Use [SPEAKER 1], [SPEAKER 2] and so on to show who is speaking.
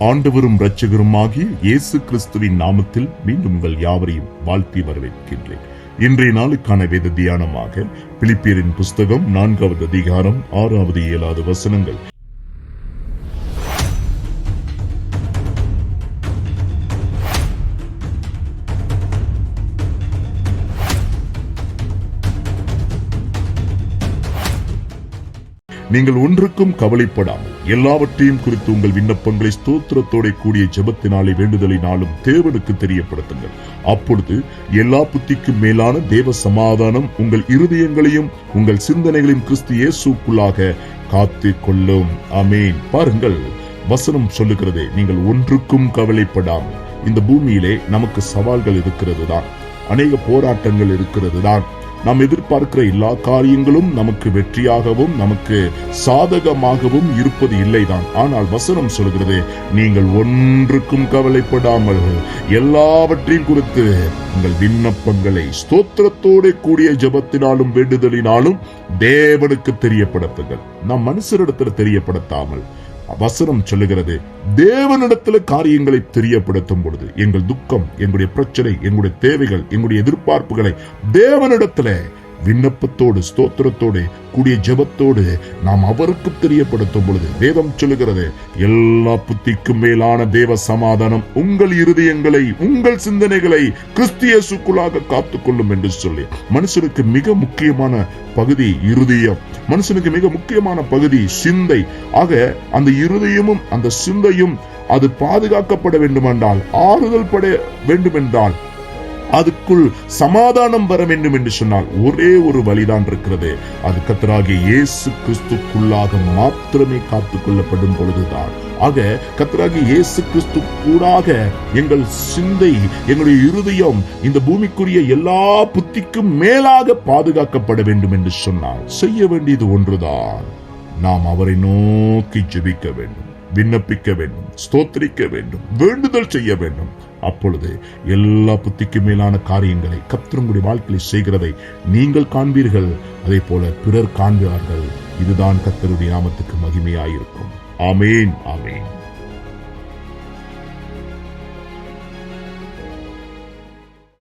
[SPEAKER 1] ஆண்டவரும் இரட்சகருமாகிய இயேசு கிறிஸ்துவின் நாமத்தில் மீண்டும் உங்கள் யாவரையும் வாழ்த்தி வரவேற்கின்றேன். இன்றைய நாளுக்கான வேத தியானமாக பிலிப்பியரின் புஸ்தகம் நான்காவது அதிகாரம் ஆறாவது ஏழாவது வசனங்கள். நீங்கள் ஒன்றுக்கும் கவலைப்படாமல் எல்லாவற்றையும் குறித்து உங்கள் விண்ணப்பங்களை ஸ்தோத்திரத்தோட கூடிய ஜபத்தினாலே வேண்டுதலினாலும் தேவனுக்கு தெரியப்படுத்துங்கள். அப்பொழுது எல்லா புத்திக்கும் மேலான தேவ சமாதானம் உங்கள் இருதயங்களையும் உங்கள் சிந்தனைகளையும் கிறிஸ்து இயேசுக்குள்ளாக காத்து கொள்ளும் அமேன் பாருங்கள் வசனம் சொல்லுகிறது நீங்கள் ஒன்றுக்கும் கவலைப்படாமல் இந்த பூமியிலே நமக்கு சவால்கள் இருக்கிறது தான் அநேக போராட்டங்கள் இருக்கிறது தான் நாம் எதிர்பார்க்கிற எல்லா காரியங்களும் நமக்கு வெற்றியாகவும் நமக்கு சாதகமாகவும் இருப்பது இல்லைதான். ஆனால் வசனம் சொல்கிறது நீங்கள் ஒன்றுக்கும் கவலைப்படாமல் எல்லாவற்றையும் குறித்து உங்கள் விண்ணப்பங்களை ஸ்தோத்திரத்தோட கூடிய ஜெபத்தினாலும் வேண்டுதலினாலும் தேவனுக்கு தெரியப்படுத்துங்கள். நாம் மனுஷரிடத்தில் தெரியப்படுத்தாமல் வசனம் சொல்லுகிறது தேவனிடத்துல காரியங்களை தெரியப்படுத்தும் பொழுது எங்கள் துக்கம் எங்களுடைய பிரச்சனை எங்களுடைய தேவைகள் எங்களுடைய எதிர்பார்ப்புகளை தேவனிடத்துல விண்ணப்பத்தோடு ஸ்தோத்திரத்தோடு கூடிய ஜெபத்தோடு நாம் அவருக்கு தெரியப்படுத்தும் பொழுது வேதம் சொல்லுகிறது எல்லா புத்திக்கும் மேலான தேவ சமாதானம் உங்கள் இருதயங்களை உங்கள் சிந்தனைகளை கிறிஸ்தியசுக்குள்ளாக காத்துக்கொள்ளும் என்று சொல்லி மனுஷனுக்கு மிக முக்கியமான பகுதி இருதயம். மனுஷனுக்கு மிக முக்கியமான பகுதி சிந்தை. ஆக அந்த இருதயமும் அந்த சிந்தையும் அது பாதுகாக்கப்பட வேண்டுமென்றால் ஆறுதல் பட வேண்டுமென்றால் அதுக்குள் சமாதானம் வர வேண்டும் என்று சொன்னால் ஒரே ஒரு வழிதான் இருக்கிறது. அது கத்தராகிய இயேசு கிறிஸ்துக்குள்ளாக மாத்திரமே காத்துக் கொள்ளப்படும் பொழுதுதான். ஆக கத்தராகி இயேசு கிறிஸ்து கூடாக எங்கள் சிந்தை எங்களுடைய இருதயம் இந்த பூமிக்குரிய எல்லா புத்திக்கும் மேலாக பாதுகாக்கப்பட வேண்டும் என்று சொன்னால் செய்ய வேண்டியது ஒன்றுதான். நாம் அவரை நோக்கி ஜெபிக்க வேண்டும். விண்ணப்பிக்க வேண்டும் ஸ்தோத்திரிக்க வேண்டும் வேண்டுதல் செய்ய வேண்டும். அப்பொழுது எல்லா புத்திக்கு மேலான காரியங்களை கத்திரங்குடி வாழ்க்கையில் செய்கிறதை நீங்கள் காண்பீர்கள். அதே போல பிறர் காண்பார்கள் இதுதான் கத்தருடைய நாமத்துக்கு மகிமையாயிருக்கும். ஆமேன் ஆமேன்.